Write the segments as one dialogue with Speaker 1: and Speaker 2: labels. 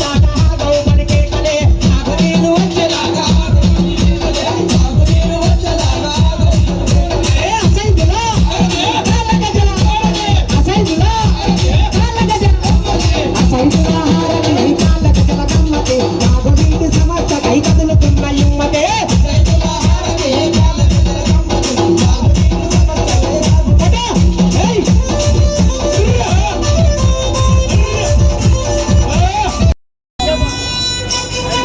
Speaker 1: da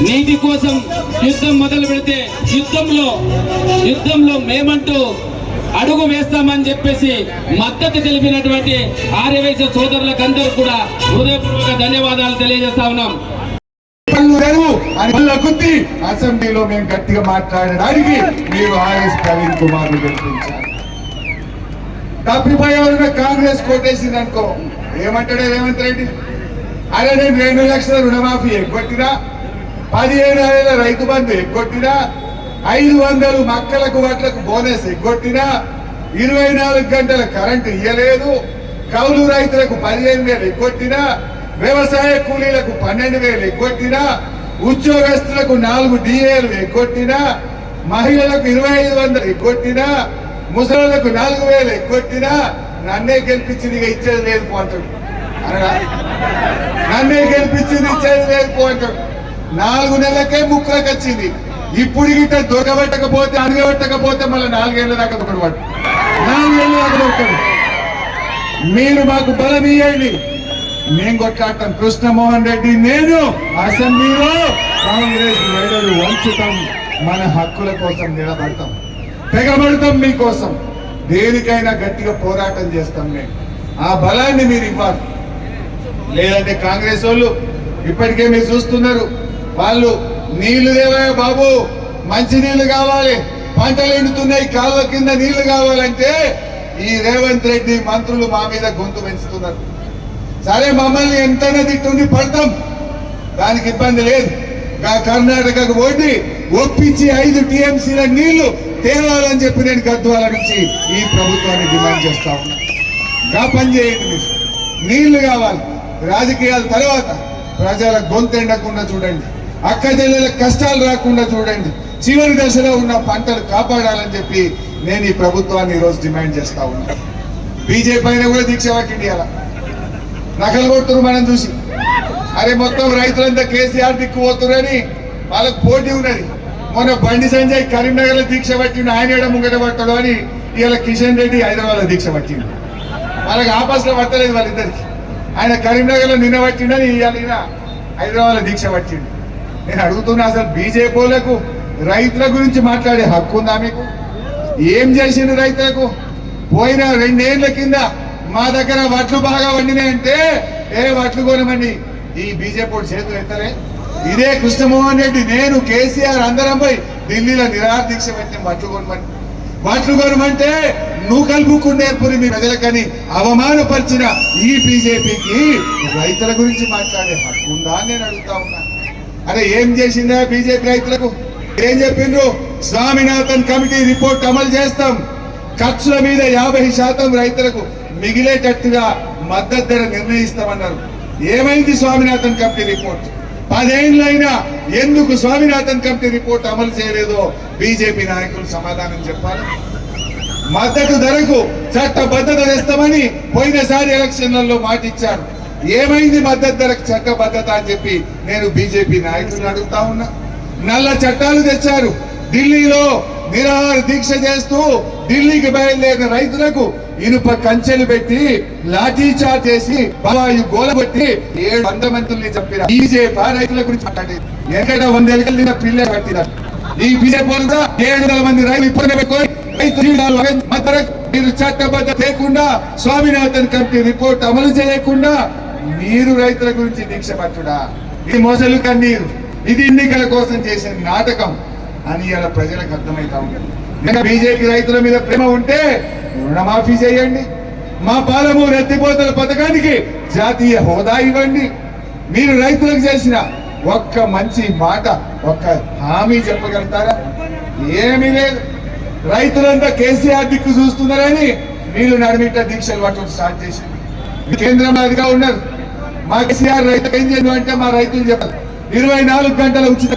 Speaker 2: నీతి కోసం యుద్ధం మొదలు పెడితే యుద్ధంలో యుద్ధంలో మేమంటూ అడుగు వేస్తామని చెప్పేసి మద్దతు తెలిపినటువంటి ఆర్యవైశ్య సోదరులకందరూ కూడా హృదయపూర్వక ధన్యవాదాలు తెలియజేస్తా ఉన్నాం.
Speaker 3: అని అసెంబ్లీలో మేము గట్టిగా మాట్లాడడానికి మీరు ఆర్ఎస్ ప్రవీణ్ కుమార్ తప్పిపోయేవారు కాంగ్రెస్ కోటేసింది అనుకో. ఏమంటాడే రేవంత్ రెడ్డి? అరే నేను రెండు లక్షల రుణమాఫీ ఎగ్గొట్టినా పదిహేను వేల రైతు బంధు ఎగ్గొట్టినా ఐదు వందలు మక్కలకు వడ్లకు బోనస్ ఎగ్గొట్టినా ఇరవై నాలుగు గంటల కరెంటు ఇయ్యలేదు. కౌలు రైతులకు పదిహేను వేలు ఎగ్గొట్టినా వ్యవసాయ కూలీలకు పన్నెండు వేలు ఎగ్గొట్టినా ఉద్యోగస్తులకు నాలుగు డిఏలు ఎగ్గొట్టినా మహిళలకు ఇరవై ఐదు వందలు ఎగ్గొట్టినా ముసలులకు నాలుగు వేలు ఎగ్గొట్టినా నన్నే గెలిపించింది ఇక ఇచ్చేది లేదు పోంటాడు అనగా నన్నే గెలిపించింది ఇచ్చేది లేదు పోంటాడు నాలుగు నెలలకే ముక్కలకు వచ్చింది. ఇప్పుడు గిట్ట దొరకబెట్టకపోతే అడగబెట్టకపోతే మళ్ళీ నాలుగేళ్ళ దాకా దొరకబట్టు నాలుగేళ్ళ దాకా దొరకడు. మీరు మాకు బలం ఇవ్వండి మేము కొట్లాడతాం కృష్ణమోహన్ రెడ్డి నేను అసెంబ్లీలో కాంగ్రెస్ మెడలు వంచుతాం మన హక్కుల కోసం నిలబడతాం. తెగబడతాం మీకోసం. దేనికైనా గట్టిగా పోరాటం చేస్తాం మేము. ఆ బలాన్ని మీరు ఇవ్వాలి. లేదంటే కాంగ్రెస్ వాళ్ళు ఇప్పటికే మీరు చూస్తున్నారు. వాళ్ళు నీళ్ళు దేవయ్య బాబు మంచి నీళ్ళు కావాలి. పంటలు ఎండుతున్నాయి కాలువ కింద నీళ్ళు కావాలంటే ఈ రేవంత్ రెడ్డి మంత్రులు మా మీద గొంతు పెంచుతున్నారు. సరే మమ్మల్ని ఎంతైనా తిట్టుండి పడతాం. దానికి ఇబ్బంది లేదు. కర్ణాటకకు పోటీ ఒప్పించి ఐదు టీఎంసీల నీళ్ళు తేవాలని చెప్పి నేను గద్వాల నుంచి ఈ ప్రభుత్వాన్ని డిమాండ్ చేస్తా ఉన్నా. గా పని చేయండి మీరు. నీళ్ళు కావాలి. రాజకీయాల తర్వాత ప్రజల గొంతు ఎండకుండా చూడండి. అక్క చెల్లెల కష్టాలు రాకుండా చూడండి. చివరి దశలో ఉన్న పంటలు కాపాడాలని చెప్పి నేను ఈ ప్రభుత్వాన్ని ఈరోజు డిమాండ్ చేస్తా ఉన్నా. బీజేపీ అయినా కూడా దీక్ష పట్టింది అలా. నకలు కొట్టురు మనం చూసి. అరే మొత్తం రైతులంతా కేసీఆర్ దిక్కు పోతురని వాళ్ళకు పోటీ ఉన్నది. మొన్న బండి సంజయ్ కరీంనగర్లో దీక్ష పట్టిండు ఆయన ఏడ ముంగట పట్టాడు అని ఇవాళ కిషన్ రెడ్డి హైదరాబాద్లో దీక్ష పట్టిండు. వాళ్ళకి ఆపస్లో పట్టలేదు వాళ్ళిద్దరికి. ఆయన కరీంనగర్లో నిన్న పట్టిండని ఇవాళ హైదరాబాద్లో దీక్ష పట్టిండు. నేను అడుగుతున్నా అసలు బీజేపీలకు రైతుల గురించి మాట్లాడే హక్కు ఉందా మీకు? ఏం చేసింది రైతులకు? పోయిన రెండేళ్ళ కింద మా దగ్గర వడ్లు బాగా వండినాయంటే ఏ వడ్లు కొనమండి? ఈ బీజేపీ చేతులు ఎత్తలే. ఇదే కృష్ణమోహన్ రెడ్డి నేను కేసీఆర్ అందరం పోయి ఢిల్లీలో నిరాదీక్ష పెట్టిన వడ్లు కొనమని వడ్లు కొనమంటే నువ్వు కలుపుకుని నేర్పుని మీ ప్రజలకని అవమానపరిచిన ఈ బీజేపీకి రైతుల గురించి మాట్లాడే హక్కు ఉందా అని నేను అడుగుతా ఉన్నాను అరే ఏం చేసిందా బీజేపీ రైతులకు? ఏం చెప్పిండ్రు? స్వామినాథన్ కమిటీ రిపోర్ట్ అమలు చేస్తాం. ఖర్చుల మీద యాభై శాతం రైతులకు మిగిలేటట్టుగా మద్దతు ధర నిర్ణయిస్తామన్నారు. ఏమైంది స్వామినాథన్ కమిటీ రిపోర్ట్? పదేళ్ళైనా ఎందుకు స్వామినాథన్ కమిటీ రిపోర్ట్ అమలు చేయలేదో బీజేపీ నాయకులు సమాధానం చెప్పాలి. మద్దతు ధరకు చట్టబద్ధత తెస్తామని పోయినసారి ఎలక్షన్లలో మాట ఇచ్చారు ఏమైంది మద్దతు ధరకు చట్టబద్ధత అని చెప్పి నేను బీజేపీ నాయకులను అడుగుతా ఉన్నా. నల్ల చట్టాలు తెచ్చారు. ఢిల్లీలో నిరాహార దీక్ష చేస్తూ ఢిల్లీకి బయలుదేరిన రైతులకు ఇనుప కంచెలు పెట్టి లాఠీచార్జ్ చేసి బావాయు గోలబెట్టి ఏడు వంద మంత్రుల్ని చెప్పిన బీజేపీ రైతుల గురించి మాట్లాడి ఎక్కడ వందేళ్ళ పిల్ల కట్టినారు. ఈ బీజేపీ కూడా ఏడు వందల మంది రైతులు ఇప్పుడే పెట్టుకొని రైతు మీరు చట్టబద్ధ లేకుండా స్వామినాథన్ కమిటీ రిపోర్ట్ అమలు చేయకుండా మీరు రైతుల గురించి దీక్ష పట్టుడా? ఇది మోసలు కన్నీరు. ఇది ఎన్నికల కోసం చేసిన నాటకం అని ఇలా ప్రజలకు అర్థమవుతా ఉంటుంది ఇంకా బీజేపీ రైతుల మీద ప్రేమ ఉంటే రుణమాఫీ చేయండి. మా పాలము రెత్తిపోతల పథకానికి జాతీయ హోదా ఇవ్వండి. మీరు రైతులకు చేసిన ఒక్క మంచి మాట ఒక్క హామీ చెప్పగలుగుతారా? ఏమీ లేదు. రైతులంతా కేసీఆర్ దిక్కు చూస్తున్నారని వీళ్ళు నడిమిట్ట దీక్షలు పట్టడం స్టార్ట్ చేసింది కేంద్రంలో అదిగా ఉన్నారు. మా కేసీఆర్ రైతు ఏం చేయను అంటే మా రైతులు చెప్పారు ఇరవై నాలుగు గంటల ఉచిత